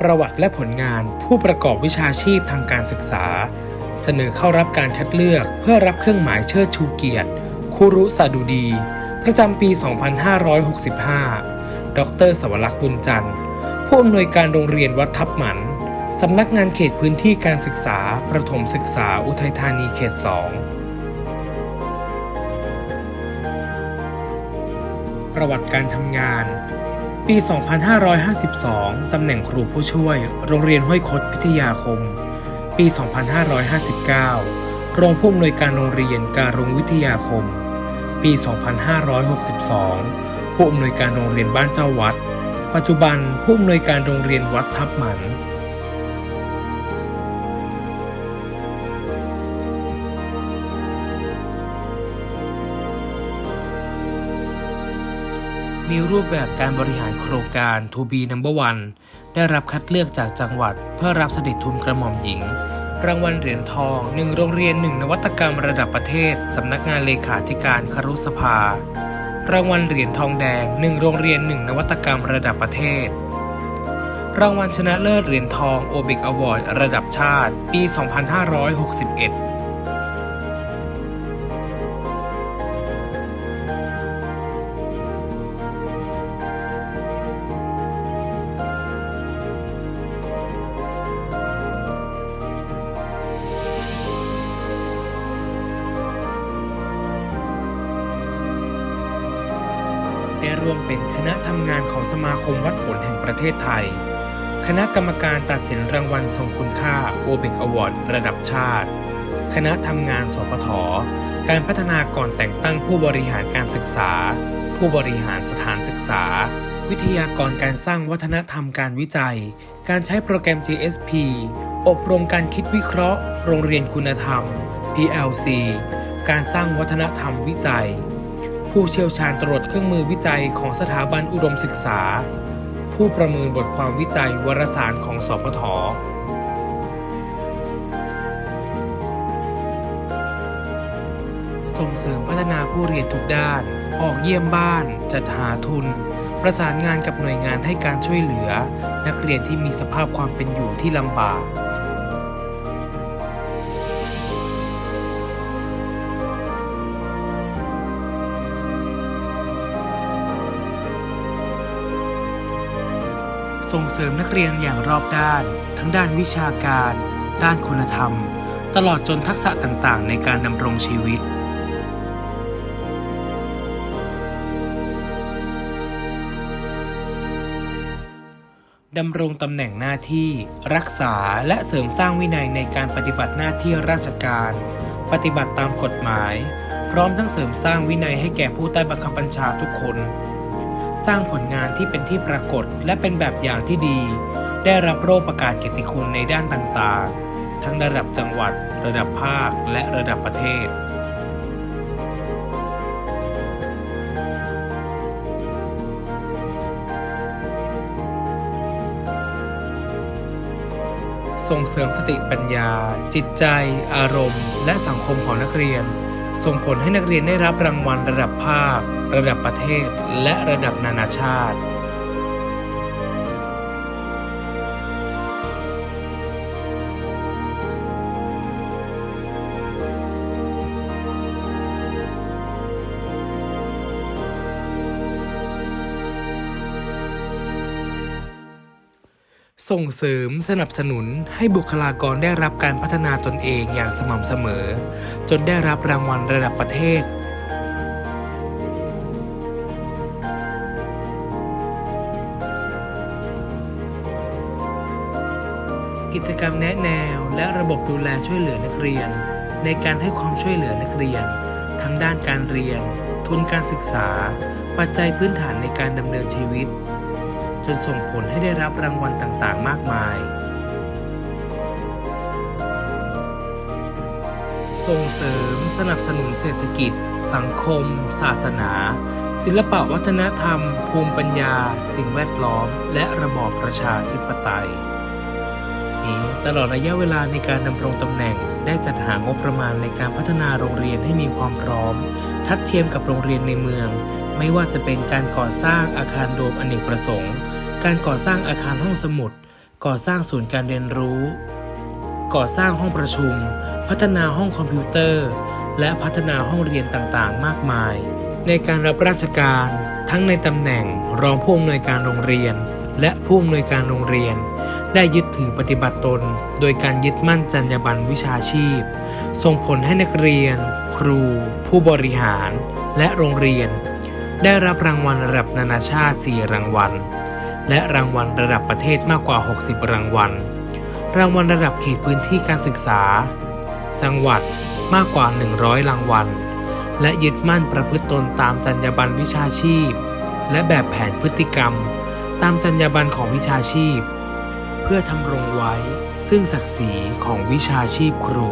ประวัติและผลงานผู้ประกอบวิชาชีพทางการศึกษา เสนอเข้ารับการคัดเลือกเพื่อรับเครื่องหมายเชิดชูเกียรติครูรุสดุดี ประจำปี 2565 ดรสวรักษ์บุญจันทร์ ผู้อำนวยการโรงเรียนวัดทับหมัน สำนักงานเขตพื้นที่การศึกษา ประถมศึกษาอุทัยธานีเขต 2ประวัติการทำงาน ปี 2552 ตำแหน่งครูผู้ช่วย โรงเรียนห้วยคดพิทยาคม ปี 2559 รองผู้อำนวยการโรงเรียนการุงวิทยาคม ปี 2562 ผู้อำนวยการโรงเรียนบ้านเจ้าวัด ปัจจุบันผู้อำนวยการโรงเรียนวัดทับหมัน มีรูปแบบการบริหารโครงการ To be number one ได้รับคัดเลือกจากจังหวัด เพื่อรับเสด็จทุนกระหม่อมหญิง รางวัลเหรียญทอง1โรงเรียน1นวัตกรรมระดับประเทศ สำนักงานเลขาธิการครุสภา รางวัลเหรียญทองแดง1โรงเรียน1นวัตกรรมระดับประเทศ รางวัลชนะเลิศเหรียญทองโอเบกอวอร์ดระดับชาติ ปี 2561 ได้ร่วมเป็นคณะทำงานของสมาคมวัดผลแห่งประเทศไทย คณะกรรมการตัดสินรางวัลทรงคุณค่าโอเบกอวอร์ดระดับชาติ คณะทำงานสปทการพัฒนาก่อนแต่งตั้งผู้บริหารการศึกษา ผู้บริหารสถานศึกษา วิทยากรการสร้างวัฒนธรรมการวิจัย การใช้โปรแกรม GSP อบรมการคิดวิเคราะห์ โรงเรียนคุณธรรม PLC การสร้างวัฒนธรรมวิจัย ผู้เชี่ยวชาญตรวจเครื่องมือวิจัยของสถาบันอุดมศึกษา ผู้ประเมินบทความวิจัยวารสารของสพทส่งเสริมพัฒนาผู้เรียนทุกด้าน ออกเยี่ยมบ้าน จัดหาทุน ประสานงานกับหน่วยงานให้การช่วยเหลือ นักเรียนที่มีสภาพความเป็นอยู่ที่ลำบาก ส่งเสริมนักเรียนอย่างรอบด้าน ทั้งด้านวิชาการ ด้านคุณธรรม ตลอดจนทักษะต่างๆ ในการดำรงชีวิตดำรงตำแหน่งหน้าที่ รักษาและเสริมสร้างวินัยในการปฏิบัติหน้าที่ราชการ ปฏิบัติตามกฎหมาย พร้อมทั้งเสริมสร้างวินัยให้แก่ผู้ใต้บังคับบัญชาทุกคน สร้างผลงานที่เป็นที่ปรากฏและเป็นแบบอย่างที่ดี ได้รับโล่ประกาศเกียรติคุณในด้านต่างๆ ทั้งระดับจังหวัด ระดับภาค และระดับประเทศ ส่งเสริมสติปัญญา จิตใจ อารมณ์ และสังคมของนักเรียน ส่งผลให้นักเรียนได้รับรางวัลระดับภาค ระดับประเทศ และระดับนานาชาติ ส่งเสริมสนับสนุนให้บุคลากรได้รับการพัฒนาตนเองอย่างสม่ำเสมอ จนได้รับรางวัลระดับประเทศ กิจกรรมแนะแนวและระบบดูแลช่วยเหลือนักเรียน ในการให้ความช่วยเหลือนักเรียน ทั้งด้านการเรียน ทุนการศึกษา ปัจจัยพื้นฐานในการดำเนินชีวิต จนส่งผลให้ได้รับรางวัลต่างๆ มากมาย ส่งเสริมสนับสนุนเศรษฐกิจ สังคม ศาสนา ศิลปะวัฒนธรรม ภูมิปัญญา สิ่งแวดล้อม และระบอบประชาธิปไตยนี้ตลอดระยะเวลาในการดำรงตำแหน่ง ได้จัดหางบประมาณในการพัฒนาโรงเรียนให้มีความพร้อม ทัดเทียมกับโรงเรียนในเมือง ไม่ว่าจะเป็นการก่อสร้างอาคารโดมอเนกประสงค์ การก่อสร้างอาคารห้องสมุด ก่อสร้างศูนย์การเรียนรู้ ก่อสร้างห้องประชุม พัฒนาห้องคอมพิวเตอร์ และพัฒนาห้องเรียนต่างๆ มากมาย ในการรับราชการ ทั้งในตำแหน่งรองผู้อำนวยการโรงเรียน และผู้อำนวยการโรงเรียน ได้ยึดถือปฏิบัติตน โดยการยึดมั่นจรรยาบรรณวิชาชีพ ส่งผลให้นักเรียน ครู ผู้บริหาร และโรงเรียนได้รับรางวัลระดับนานาชาติ 4 รางวัล และรางวัลระดับประเทศมากกว่า 60 รางวัล รางวัลระดับเขตพื้นที่การศึกษา จังหวัดมากกว่า 100 รางวัล และยึดมั่นประพฤติตนตามจรรยาบรรณวิชาชีพ และแบบแผนพฤติกรรม ตามจรรยาบรรณของวิชาชีพ เพื่อทำรงไว้ซึ่งศักดิ์ศรีของวิชาชีพครู